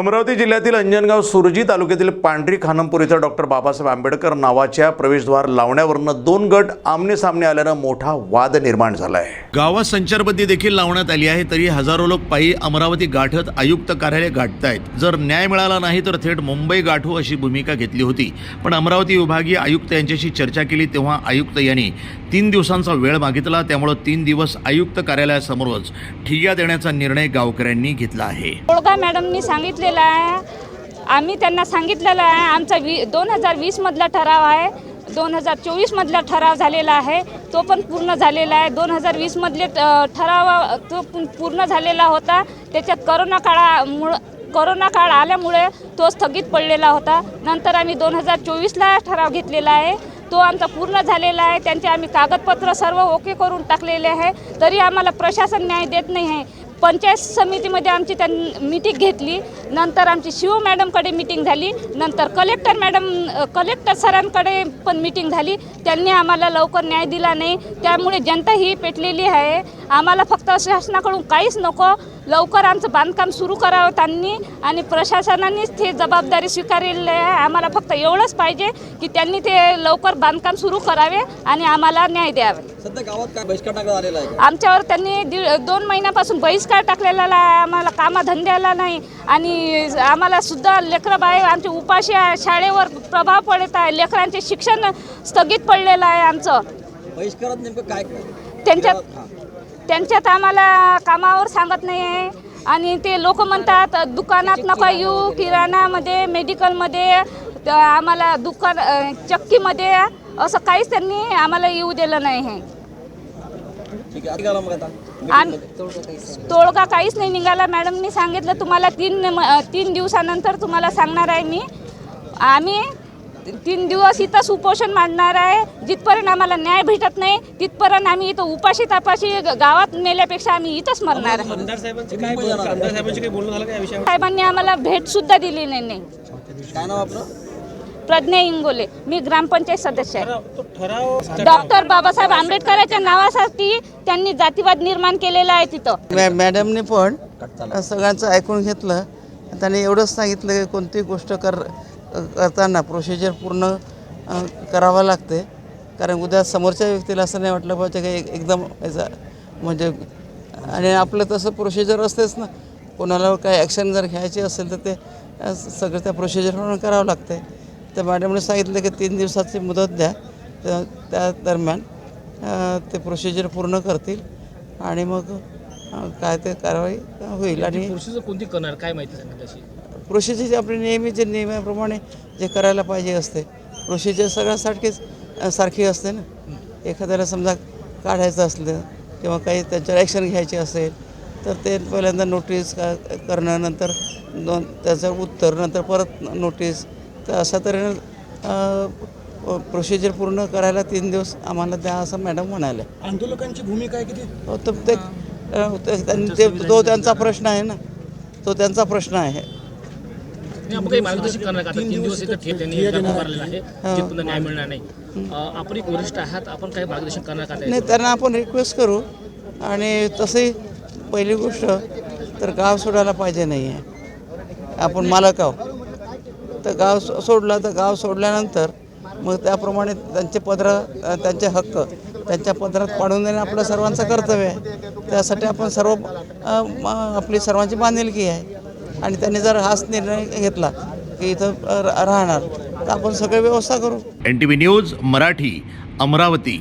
अमरावती जिल्ह्यातील अंजनगाव सुरजी तालुक्यातील पांढरी खानमपूर इथं डॉक्टर बाबासाहेब आंबेडकर नावाच्या प्रवेशद्वार लावण्यावरनं दोन गट आमने सामने आल्यानं मोठा वाद निर्माण झाला आहे गावात संचारबंदी देखील लावण्यात आली आहे तरी हजारो लोक पायी अमरावती गाठत आयुक्त कार्यालय गाठतायत. जर न्याय मिळाला नाही तर थेट मुंबई गाठू अशी भूमिका घेतली होती. पण अमरावती विभागीय आयुक्त यांच्याशी चर्चा केली तेव्हा आयुक्त यांनी तीन दिवसांचा वेळ मागितला त्यामुळं तीन दिवस आयुक्त कार्यालयासमोरच ठिय्या देण्याचा निर्णय गावकऱ्यांनी घेतला आहे. मॅडमनी केला आहे. आम्ही त्यांना सांगितलेलं आहे आमचा वी दोन हजार वीसमधला ठराव आहे. दोन हजार चोवीसमधला ठराव झालेला आहे. तो पण पूर्ण झालेला आहे. दोन हजार वीसमधले ठराव तो पूर्ण झालेला होता. त्याच्यात करोना काळामुळं करोना काळ आल्यामुळे तो स्थगित पडलेला होता. नंतर आम्ही दोन हजार चोवीसला ठराव घेतलेला आहे. तो आमचा पूर्ण झालेला आहे. त्यांचे आम्ही कागदपत्र सर्व ओके करून टाकलेले आहे. तरी आम्हाला प्रशासन न्याय देत नाही आहे. पंचायत समितीमध्ये आमची त्या मीटिंग घेतली. नंतर आमची शिव मॅडमकडे मीटिंग झाली. नंतर कलेक्टर मॅडम कलेक्टर सरांकडे पण मीटिंग झाली. त्यांनी आम्हाला लवकर न्याय दिला नाही. त्यामुळे जनता ही पेटलेली आहे. आम्हाला फक्त शासनाकडून काहीच नको. लवकर आमचं बांधकाम सुरू करावं त्यांनी आणि प्रशासनानेच ते जबाबदारी स्वीकारलेली आहे. आम्हाला फक्त एवढंच पाहिजे की त्यांनी ते लवकर बांधकाम सुरू करावे आणि आम्हाला न्याय द्यावे. सध्या गावात काय बहिष्कार टाकण्यात आलेला आहे आमच्यावर त्यांनी दीड दोन महिन्यापासून बहिष्कार टाकलेला आहे आम्हाला कामाधंद्याला नाही. आणि आम्हाला सुद्धा लेकरं बाय आमचे उपाशी आहे. शाळेवर प्रभाव पडत आहे. लेकरांचे शिक्षण स्थगित पडलेलं आहे आमचं. बहिष्कारात नेमकं काय त्यांच्यात. त्यांच्यात आम्हाला कामावर सांगत नाही आहे. आणि ते लोक म्हणतात दुकानात नका येऊ किराणामध्ये मेडिकलमध्ये आम्हाला दुकान चक्कीमध्ये असं काहीच त्यांनी आम्हाला येऊ दिलं नाही आहे. तोडगा काहीच नाही निघाला. मॅडमनी सांगितलं तुम्हाला तीन म- तीन दिवसानंतर तुम्हाला सांगणार आहे मी. आम्ही तीन दिवस इथंच उपोषण मांडणार आहे. जिथपर्यंत आम्हाला न्याय भेटत नाही तिथपर्यंत आम्ही इथं उपाशी तापाशी गावात नेल्यापेक्षा आम्ही इथंच मरणार आहे. आमदार साहेबांचे काय बोल- आमदार साहेबांचे काही बोलणं झालं का या विषयावर? साहेबांनी आम्हाला भेट सुद्धा दिली नाही नाही. काय नाव आपलं? प्रज्ञा इंगोले. मी ग्रामपंचायत सदस्य आहे. ठराव- तो ठराव डॉक्टर बाबासाहेब आंबेडकरांच्या नावासाठी त्यांनी जातीवाद निर्माण केलेला आहे तिथं. मॅडमने पण सगळ्यांचं ऐकून घेतलं. त्याने एवढंच सांगितलं की कोणती गोष्ट कर करताना प्रोसिजर पूर्ण करावं लागते. कारण उद्या समोरच्या व्यक्तीला असं नाही वाटलं पाहिजे की एक- एकदम याचा म्हणजे आणि आपलं तसं प्रोसिजर असतेच ना. कोणाला काही ॲक्शन जर घ्यायची असेल तर ते सगळं त्या प्रोसिजरप्रमाणे करावं लागते. तर मॅडमने सांगितलं की तीन दिवसाची मुदत द्या. तर त्या दरम्यान ते प्रोसिजर पूर्ण करतील आणि मग काय ते कारवाई होईल. आणि प्रोसिजर कोणती करणार? काय माहिती सांगा तशी प्रोसिजर आपली नेहमीचे नियमाप्रमाणे जे करायला पाहिजे असते. प्रोसिजर सगळ्यासारखीच सारखी असते ना. एखाद्याला समजा काढायचं असलं किंवा काही त्याच्यावर ॲक्शन घ्यायची असेल तर ते पहिल्यांदा नोटीस का करणं नंतर दोन त्याचं उत्तर नंतर परत नोटीस तर अशा तऱ्हेनं प्रोसिजर पूर्ण करायला तीन दिवस आम्हाला द्या असं मॅडम म्हणाले आंदोलकांची भूमिका आहे किती? हो तर ते- तो त्यांचा प्रश्न आहे ना. तो त्यांचा प्रश्न आहे. आपण काही मार्गदर्शन करणार का? आता तीन दिवस इथं ठे- त्यांनी धरना मारलेला आहे. जिथपर्यंत न्याय मिळणार नाही. अं, आपण एक वरिष्ठ आहात आपण काही मार्गदर्शन करणार का नाही त्यांना आपण रिक्वेस्ट करू. आणि तसंही पहिली गोष्ट तर गाव सोडायला पाहिजे नाही आहे आपण मालक आहो तर गाव सोडलं तर गाव सोडल्यानंतर मग त्याप्रमाणे त्यांचे पदर त्यांचे हक्क त्यांच्या पदरात पाडून देणे आपलं सर्वांचं कर्तव्य आहे. त्यासाठी आपण सर्व आपली सर्वांची बांधिलकी आहे. आणि त्यांनी जर हाच निर्णय घेतला की इथं राहणार तर आपण सगळी व्यवस्था करू. N T V news Marathi Amravati.